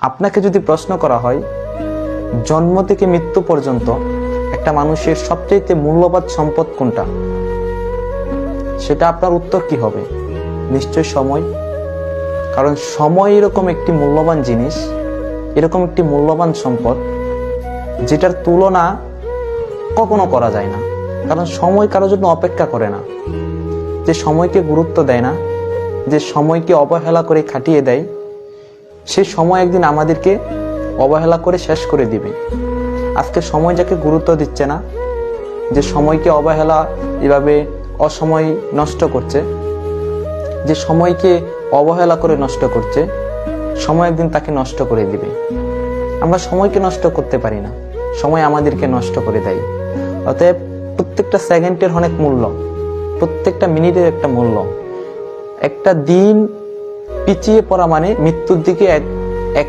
আপনাকে যদি প্রশ্ন করা হয়, জন্ম থেকে মৃত্যু পর্যন্ত একটা মানুষের সবচেয়ে মূল্যবান সম্পদ কোনটা? সেটা আপনার উত্তর কি হবে? নিশ্চয় সময়। কারণ সময় এরকম একটি মূল্যবান জিনিস, এরকম একটি মূল্যবান সম্পদ, যেটার তুলনা কখনো করা যায় না। কারণ সময় কারোর জন্য অপেক্ষা করে না। যে সময়কে গুরুত্ব দেয় না, যে সময়কে অবহেলা করে খাটিয়ে দেয় সে সময় একদিন আমাদেরকে অবহেলা করে শেষ করে দিবে। আজকে সময় যাকে গুরুত্ব দিচ্ছে না, যে সময়কে অবহেলা এভাবে অসময় নষ্ট করছে, যে সময়কে অবহেলা করে নষ্ট করছে, সময় একদিন তাকে নষ্ট করে দিবে। আমরা সময়কে নষ্ট করতে পারি না, সময় আমাদেরকে নষ্ট করে দেয়। অতএব প্রত্যেকটা সেকেন্ডের অনেক মূল্য, প্রত্যেকটা মিনিটের একটা মূল্য। একটা দিন পিছিয়ে পড়া মানে মৃত্যুর দিকে এক এক